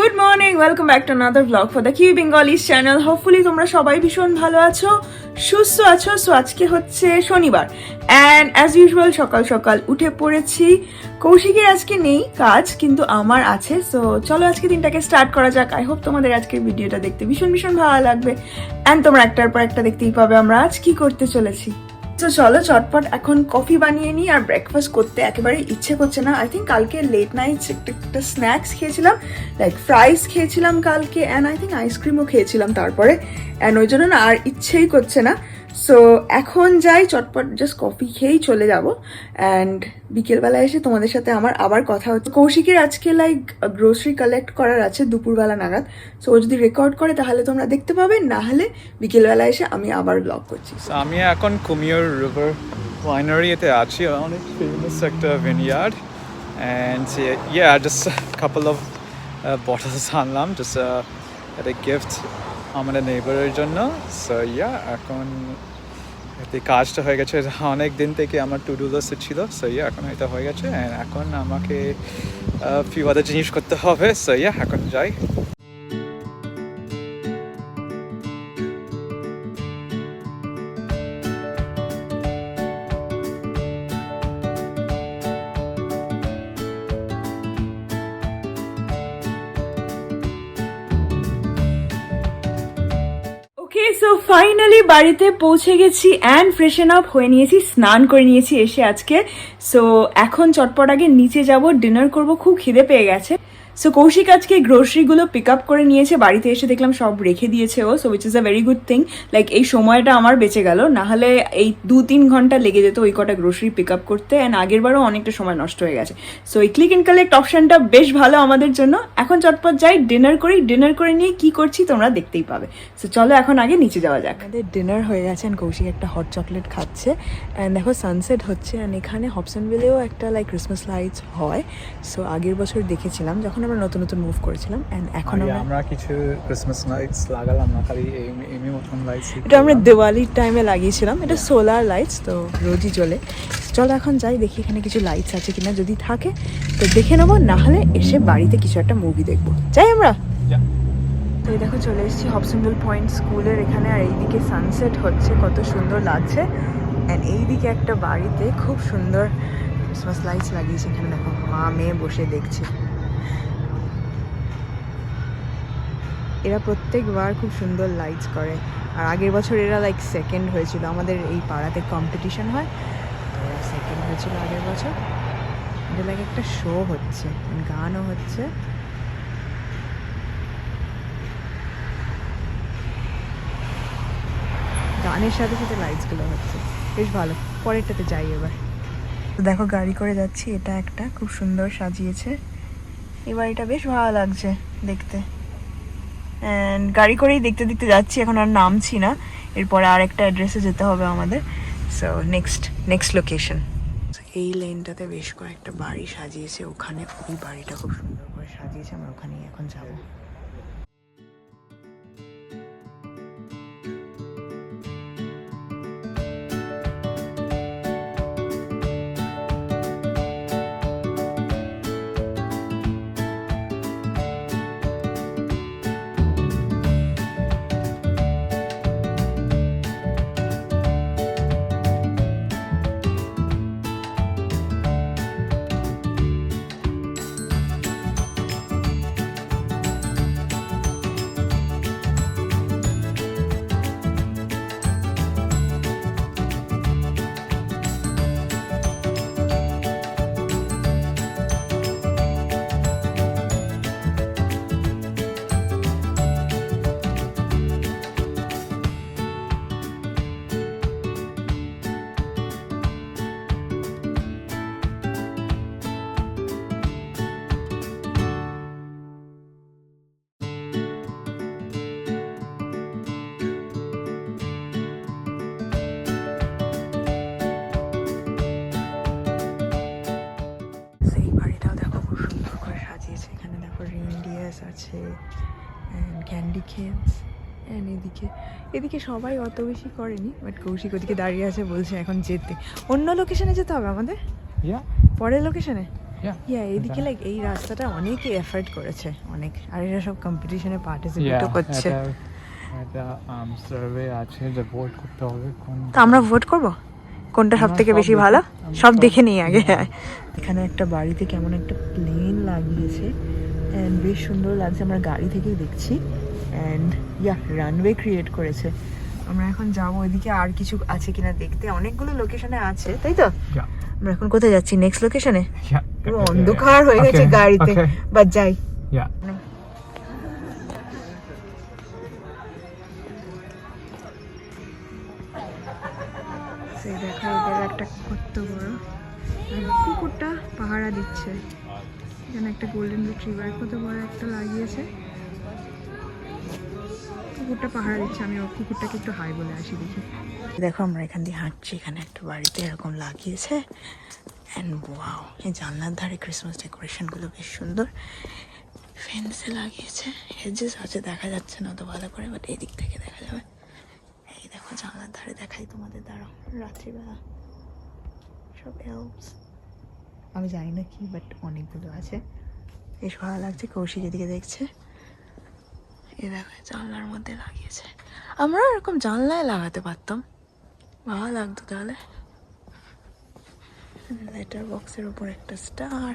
Good morning welcome back to another vlog for the Kiwi Bengalis channel hopefully তোমরা সবাই ভীষণ ভালো আছো, সুস্থ আছো। সো আজকে হচ্ছে শনিবার। অ্যান্ড অ্যাজ ইউজুয়াল সকাল সকাল উঠে পড়েছি। কৌশিকের আজকে নেই কাজ, কিন্তু আমার আছে। সো চলো আজকে দিনটাকে স্টার্ট করা যাক। আই হোপ তোমাদের আজকের ভিডিওটা দেখতে ভীষণ ভীষণ ভালো লাগবে। অ্যান্ড তোমরা একটার পর একটা দেখতেই পাবে আমরা আজ কি করতে চলেছি। তো চলো চটপট এখন কফি বানিয়ে নিই আর ব্রেকফাস্ট করতে একেবারে ইচ্ছে করছে না। আই থিঙ্ক কালকে লেট নাইট একটা স্ন্যাক্স খেয়েছিলাম লাইক ফ্রাইস খেয়েছিলাম কালকে অ্যান্ড আই থিঙ্ক আইসক্রিমও খেয়েছিলাম তারপরে। অ্যান্ড ওই জন্য না আর ইচ্ছেই করছে না। সো এখন যাই, চটপট জাস্ট কফি খেয়েই চলে যাব। অ্যান্ড বিকেলবেলা এসে তোমাদের সাথে আমার আবার কথা হচ্ছে। কৌশিকের আজকে লাইক গ্রোসারি কালেক্ট করার আছে দুপুরবেলা নাগাদ। সো ও যদি রেকর্ড করে, তাহলে তোমরা দেখতে পাবে। না হলে বিকেলবেলা এসে আমি আবার ব্লগ করছি। আমি এখন কুমির রিভার ওয়াইনারিতে আছি, অনেক ফেমাস একটা vineyard and yeah just couple of bottles আনলাম জাস্ট একটা গিফট আমাদের নেবারের জন্য। সো ইয়া এখন কাজটা হয়ে গেছে। অনেক দিন থেকে আমার টু ডু সে ছিল। সো ইয়া এখন হয়তো হয়ে গেছে। এখন আমাকে ফিউ আদার জিনিস করতে হবে। সো ইয়া এখন যাই। সো ফাইনালি বাড়িতে পৌঁছে গেছি অ্যান্ড ফ্রেশন আপ হয়ে নিয়েছি, স্নান করে নিয়েছি এসে আজকে। সো এখন চটপট আগে নিচে যাব ডিনার করব, খুব খিদে পেয়ে গেছে। সো কৌশিক আজকে গ্রোসারিগুলো পিক আপ করে নিয়েছে, বাড়িতে এসে দেখলাম সব রেখে দিয়েছে ও so which is a very good thing like এই সময়টা আমার বেঁচে গেল, না হলে এই দু তিন ঘণ্টা লেগে যেত ওই কটা গ্রোসারি পিক আপ করতে অ্যান্ড আগের বারও অনেকটা সময় নষ্ট হয়ে গেছে। সো এই ক্লিক অ্যান্ড কালেক্ট অপশনটা বেশ ভালো আমাদের জন্য। এখন চটপট যাই ডিনার করি ডিনার করে নিয়ে কি করছি তোমরা দেখতেই পাবে। সো চলো এখন আগে নিচে যাওয়া যাক। আমাদের ডিনার হয়ে গেছে অ্যান্ড কৌশিক একটা হট চকলেট খাচ্ছে। অ্যান্ড দেখো সানসেট হচ্ছে অ্যান্ড এখানে হবসনভিলেও একটা লাইক ক্রিসমাস লাইটস হয়। সো আগের বছর দেখেছিলাম, যখন আমরা নতুন নতুন মুভ করেছিলাম অ্যান্ড এখন আমরা কিছু ক্রিসমাস লাইটস লাগালাম না খালি এমনি মতন লাইটস এটা আমরা দিওয়ালির টাইমে লাগিয়েছিলাম এটা সোলার লাইটস তো রোজই জ্বলে চলো এখন যাই দেখি এখানে কিছু লাইটস আছে কিনা যদি থাকে তো দেখে নেব না হলে এসে বাড়িতে কিছু একটা মুভি দেখব। যাই আমরা। তো দেখো চলে এসেছি হবসনভিল পয়েন্ট স্কুলের এখানে আর এইদিকে সানসেট হচ্ছে কত সুন্দর লাগছে। অ্যান্ড এইদিকে একটা বাড়িতে খুব সুন্দর ক্রিসমাস লাইটস লাগিয়েছে এখানে দেখো মা মেয়ে বসে দেখছে। এরা প্রত্যেকবার খুব সুন্দর লাইটস করে। আর আগের বছর এরা লাইক সেকেন্ড হয়েছিল। আমাদের এই পাড়াতে কম্পিটিশন হয়। এরা সেকেন্ড হয়েছিল আগের বছর। এটা লাইক একটা শো হচ্ছে। গানও হচ্ছে। গানের সাথে সাথে লাইটসগুলো হচ্ছে। বেশ ভালো। পরেরটাতে যাই এবার। দেখো, গাড়ি করে যাচ্ছি। এটা একটা খুব সুন্দর সাজিয়েছে। এই বাড়িটা বেশ ভালো লাগছে দেখতে। অ্যান্ড গাড়ি করেই দেখতে দেখতে যাচ্ছি, এখন আর নামছি না। এরপরে আর একটা অ্যাড্রেসে যেতে হবে আমাদের। সো নেক্সট নেক্সট লোকেশন এই লেনটাতে বেশ কয়েকটা বাড়ি সাজিয়েছে। ওখানে ওই বাড়িটা খুব সুন্দর করে সাজিয়েছে। আমরা ওখানেই এখন যাব। আছে ক্যান্ডি খেলস অ্যান্ড এদিকে এদিকে সবাই অত বেশি করেনি বাট কৌশিক ওদিকে দাঁড়িয়ে আছে বলছে এখন যেতে। অন্য লোকেশনে যেতে হবে আমাদের? পরের লোকেশনে. ইয়া এইদিকে লাইক এই রাস্তাটা অনেকে এফার্ট করেছে অনেক আর এরা সব কম্পিটিশনে পার্টিসিপেটও করছে। সার্ভে আছে যে ভোট করতে হবে কোন তো আমরা ভোট করব? কোনটা সব থেকে বেশি ভালো? সব দেখে নিই আগে। হ্যাঁ এখানে একটা বাড়িতে কেমন একটা প্লেন লাগিয়েছে। অ্যান্ড বেশ সুন্দর লাগছে আমরা গাড়ি থেকেই দেখছি। অ্যান্ড ইয়া রানওয়ে ক্রিয়েট করেছে। আমরা এখন যাব ওইদিকে আর কিছু আছে কিনা দেখতে। অনেকগুলো লোকেশনে আছে তাই তো? আমরা এখন কোথায় যাচ্ছি? নেক্সট লোকেশনে পুরো অন্ধকার হয়ে গেছে গাড়িতে. বাট যাই। সেই দেখো একটা কত বড়। কুকুরটা পাহারা দিচ্ছে। এখানে একটা গোল্ডেন রিট্রিভার কত বড় একটা লাগিয়েছে। কুকুরটা পাহারা দিচ্ছে, আমি ও কুকুরটাকে একটু হাই বলে আসি দেখি। দেখো, আমরা এখান দিয়ে হাঁটছি, এখানে একটা বাড়িতে এরকম লাগিয়েছে। অ্যান্ড ওয়াও এই জানলার ধারে ক্রিসমাস ডেকোরেশনগুলো বেশ সুন্দর। ফেন্সে লাগিয়েছে হেজেস আছে, দেখা যাচ্ছে না তো ভালো করে বাট এই দিক থেকে দেখা যাবে। এই দেখো, জানলার ধারে দেখাই তোমাদের, দাঁড়াও, রাত্রিবেলা। সব এলস আমি জানি না কি বাট অনেকগুলো আছে। বেশ ভালো লাগছে কৌশিক এদিকে দেখছে এ দেখো জানলার মধ্যে লাগিয়েছে। আমরা এরকম জানলায় লাগাতে পারতাম। ভালো লাগতো তাহলে। লেটার বক্সের উপর একটা স্টার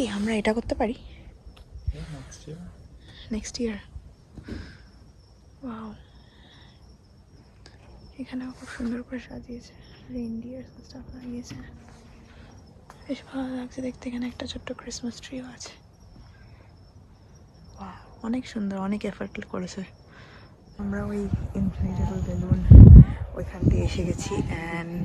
এই, আমরা এটা করতে পারি? নেক্সট ইয়ার ওয়াও এখানেও খুব সুন্দর করে সাজিয়েছে। রেনডিয়ার স্টাফ লাগিয়েছে। বেশ ভালো লাগছে দেখতে, এখানে একটা ছোট্ট ক্রিসমাস ট্রিও আছে। অনেক সুন্দর, অনেক এফার্ট করেছে। আমরা ওই ইনফ্লেটেবল বেলুন ওইখান দিয়ে এসে গেছি অ্যান্ড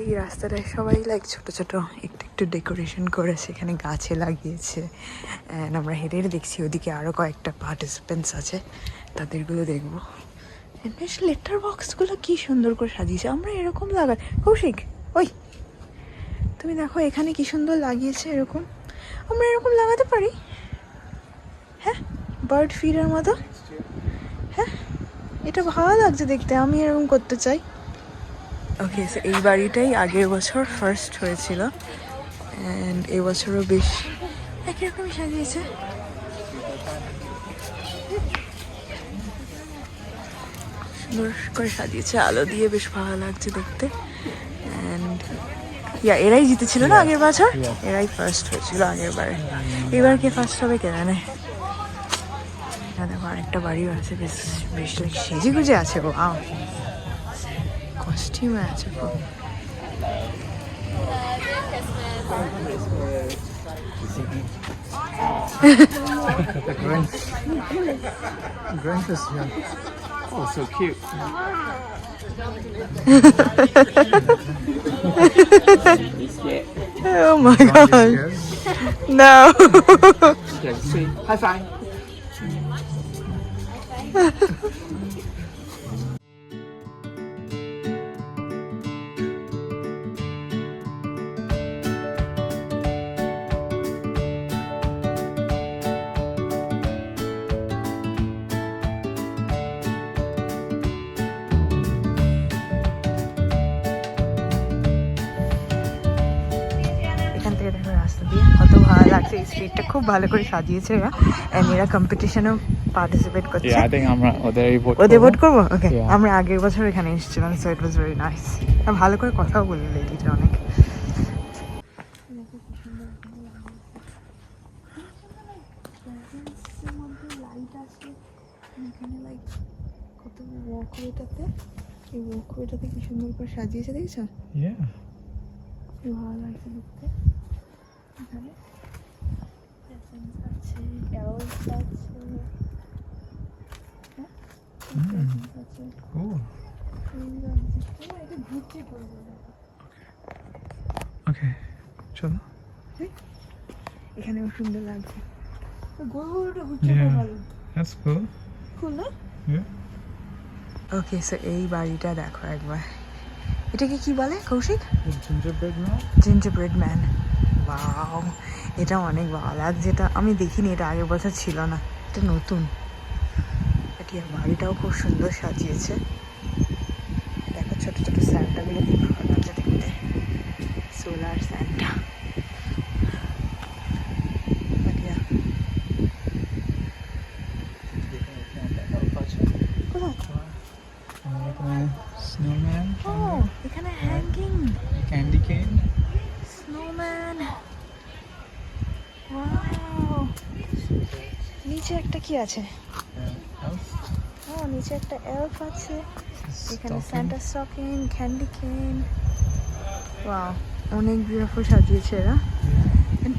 এই রাস্তাটায় সবাই লাইক ছোট ছোট একটু একটু ডেকোরেশন করেছে, এখানে গাছে লাগিয়েছে অ্যান্ড আমরা হেঁটে হেঁটে দেখছি, ওদিকে আরও কয়েকটা পার্টিসিপেন্টস আছে, তাদেরগুলো দেখব। বেশ লেটার বক্সগুলো কি সুন্দর করে সাজিয়েছে, আমরা এরকম লাগাই, কৌশিক, ওই। তুমি দেখো, এখানে কি সুন্দর লাগিয়েছে এরকম। আমরা এরকম লাগাতে পারি? হ্যাঁ? বার্ড ফিডার মতো? হ্যাঁ? এটা ভালো লাগছে দেখতে, আমি এরকম করতে চাই। ওকে এই বাড়িটাই আগের বছর ফার্স্ট হয়েছিল অ্যান্ড এবছরও বেশ একই রকম সাজিয়েছে। সুন্দর করে সাজিয়েছে, আলো দিয়ে বেশ ভালো লাগছে দেখতে অ্যান্ড ইয়া এরাই জিতেছিল না আগের বছর? এরাই ফার্স্ট হয়েছিল আগের বারে। এবার কে ফার্স্ট হবে কে জানে দেখো আরেকটা বাড়িও আছে বেশ বেশ like সেজে গুজে আছে ও আও কস্টিউমে আছে Grinch. Grinch is here. Oh, so cute. Oh my god. No. High five. লাগছে এই স্ট্রিটটা খুব ভালো করে সাজিয়েছে এরা। এন্ড এরা কম্পিটিশনেও পার্টিসিপেট করছে Yeah, I think আমরা ওদেরই vote ওদের ভোট করব? ওকে আমরা আগের বছর এখানে এসেছিলাম so it was very nice ভালো করে কথাও বললে লেডিটা অনেক। ওয়াকওয়েটাতে এই ওয়াকওয়েটাতে কি সুন্দর করে সাজিয়েছে দেখছ Yeah. ভালো লাগছে দেখতে এখানে ভালো। That's cool. খুল না? Yeah. ওকে সো এই বাড়িটা দেখো একবার। এটাকে কি বলে Koushik? The gingerbread man. Gingerbread man wow এটা অনেক ভালো। লাগছে এটা আমি দেখিনি, এটা আগের বছর ছিল না। এটা নতুন। বাড়িটাও খুব সুন্দর সাজিয়েছে দেখো ছোট ছোট স্যান্টাগুলো খুব ভালো লাগছে দেখতে সোলার স্যান্টা নিচে একটা কি আছে? ও নিচে একটা এলফ আছে। এখানে Santa stocking candy cane wow অনেক বিউটিফুল সাজিয়েছে এরা।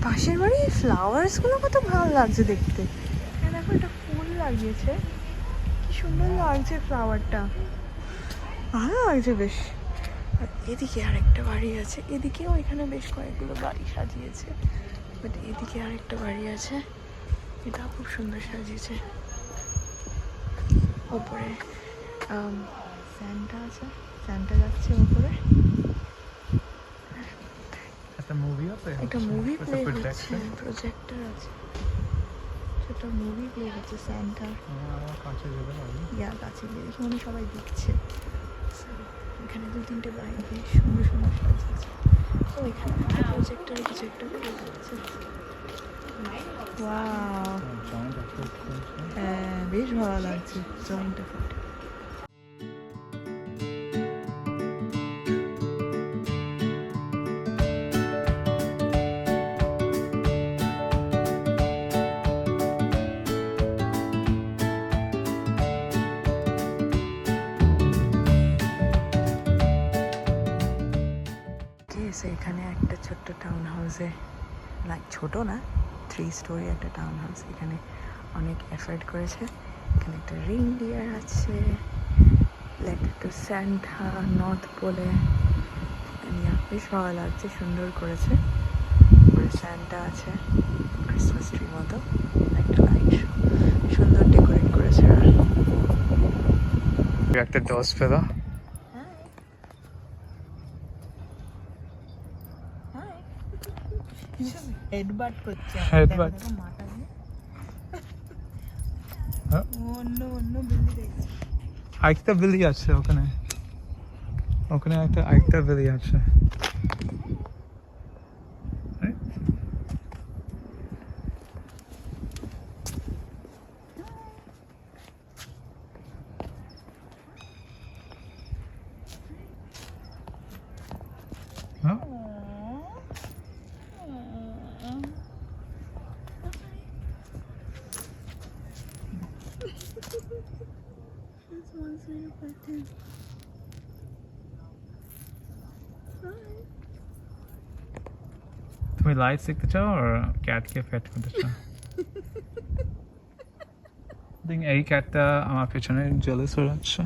পাশের বাড়ি ফ্লাওয়ার্সগুলো কত ভালো লাগছে দেখতে। এই দেখো এটা ফুল লাগিয়েছে। কি সুন্দর লাগছে ফ্লাওয়ারটা ভালো লাগছে বেশ। আর এদিকে আরেকটা বাড়ি আছে। এদিকেও এখানে বেশ কয়েকগুলো বাড়ি সাজিয়েছে। বাট এদিকে আরেকটা বাড়ি আছে। এটা খুব সুন্দর সাজিয়েছে। ওপরে স্যান্টা আছে? স্যান্টা যাচ্ছে ওপরে? একটা মুভি একটা মুভি প্লে হচ্ছে প্রজেক্টর আছে। ছোট মুভি প্লে হচ্ছে স্যান্টা। কাছে যেতে পারি ইয়া গাছে গিয়ে দেখি মনে সবাই দেখছে। এখানে দু তিনটে বাড়ি বেশ সুন্দর সুন্দর সাজিয়েছে। ও এখানে একটা প্রজেক্টরে কিছু একটা প্লে হচ্ছে হ্যাঁ বেশ ভালো লাগছে জয়েন্ট এফেক্ট এসে এখানে? একটা ছোট্ট টাউন হাউসে লাইক ছোট না? থ্রি স্টোরি একটা টাউন হাউস এখানে অনেক এফোর্ট করেছে। এখানে একটা রিং ডিয়ার আছে লেটার টু স্যান্টা নর্থ পোলে বেশ ভালো লাগছে, সুন্দর করেছে। স্যান্টা আছে ক্রিসমাস ট্রি মতো, একটা লাইট সুন্দর ডেকোরেট করেছে। একটা ডস পেলা হেডবাট করছে Headbutt. দেখো, দেখো, মাথা দিয়ে। হ্যাঁ? অন্য অন্য বিল্লি দেখছে আরেকটা বিলি আছে ওখানে ওখানে একটা আরেকটা বিলি আছে Right? Huh? লাইট শিখতে চাও আর ক্যাটকে ফেট করতে চাও দেখ এই ক্যাটটা আমার পেছনে জেলাস হয়ে যাচ্ছে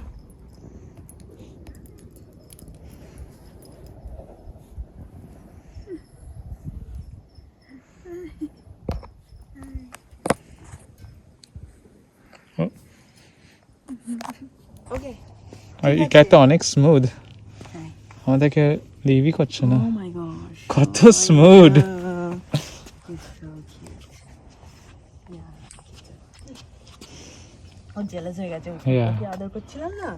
এই ক্যাটটা অনেক স্মুথ আমাদেরকে লিভই করছে না কত স্মুথ ও জেলাস হয়ে গেছে. ওকে আদর করছিলাম না?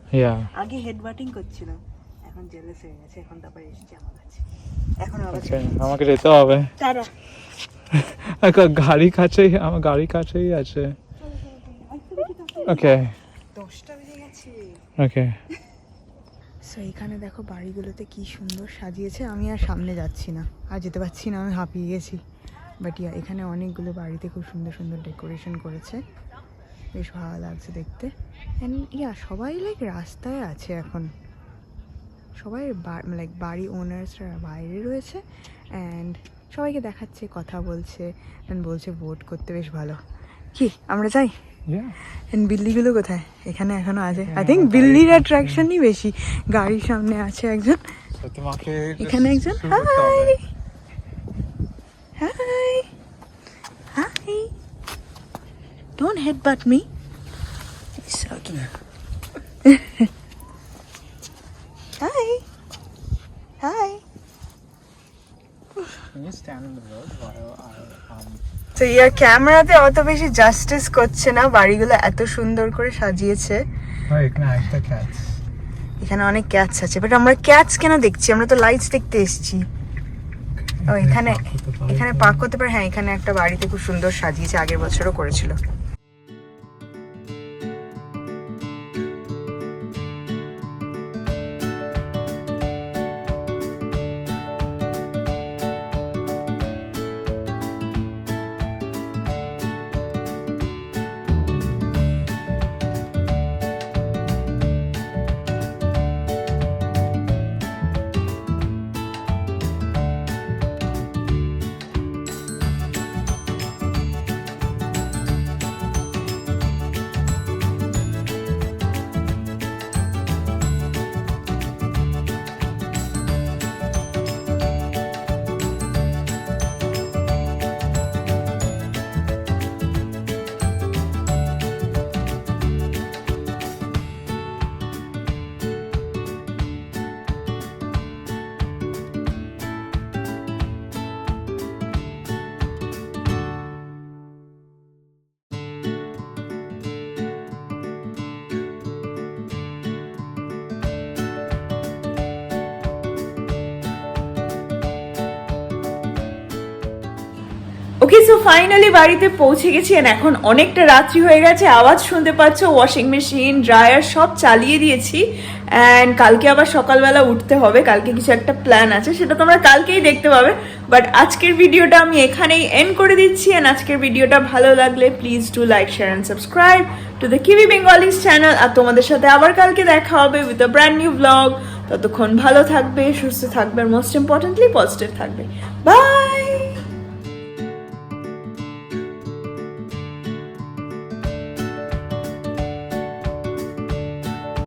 আগে হেড বাটিং করছিলাম। এখন জেলাস হয়ে গেছে এখন তারপরে এসেছে আমার কাছে। এখন আচ্ছা আমাকে যেতে হবে। তারা। গাড়ি কাছেই আমার গাড়ি কাছেই আছে। ওকে দশটা বেজে গেছে। ওকে সো এখানে দেখো বাড়িগুলোতে কি সুন্দর সাজিয়েছে। আমি আর সামনে যাচ্ছি না। আর যেতে পারছি না আমি হাঁপিয়ে গেছি। বাট ইয়া এখানে অনেকগুলো বাড়িতে খুব সুন্দর সুন্দর ডেকোরেশন করেছে। বেশ ভালো লাগছে দেখতে। অ্যান্ড ইয়া সবাই লাইক রাস্তায় আছে এখন। সবাই লাইক বাড়ি ওনার্সরা বাইরে রয়েছে অ্যান্ড সবাইকে দেখাচ্ছে কথা বলছে অ্যান্ড বলছে ভোট করতে বেশ ভালো। কি আমরা যাই? ইয়া বিল্লিগুলো কোথায়? এখানে এখনও আছে। আই থিঙ্ক বিল্লির অ্যাট্রাকশনই বেশি। গাড়ির সামনে আছে একজন। এখানে একজন। Hi hi don't headbutt me hi hi Can you stand in the road while I um তো ইয়ার ক্যামেরাতে অত বেশি জাস্টিস করছে না বাড়িগুলো এত সুন্দর করে সাজিয়েছে। হয় এখানে অনেক ক্যাটস আছে বাট আমরা ক্যাটস কেন দেখছি? আমরা তো লাইটস দেখতে এসেছি। ও এখানে এখানে পার্ক করতে পারে। হ্যাঁ এখানে একটা বাড়িতে খুব সুন্দর সাজিয়েছে আগের বছরও করেছিল। ওকে সো ফাইনালি বাড়িতে পৌঁছে গেছি এখন অনেকটা রাত্রি হয়ে গেছে। আওয়াজ শুনতে পাচ্ছ ওয়াশিং মেশিন ড্রায়ার সব চালিয়ে দিয়েছি। অ্যান্ড কালকে আবার সকালবেলা উঠতে হবে। কালকে কিছু একটা প্ল্যান আছে, সেটা তোমরা কালকেই দেখতে পাবে। বাট আজকের ভিডিওটা আমি এখানেই এন্ড করে দিচ্ছি। অ্যান্ড আজকের ভিডিওটা ভালো লাগলে please do like share and subscribe to the Kiwi Bengalis channel আর তোমাদের সাথে আবার কালকে দেখা হবে with a brand new vlog ততক্ষণ ভালো থাকবে, সুস্থ থাকবে আর মোস্ট ইম্পর্টেন্টলি পজিটিভ থাকবে। বাই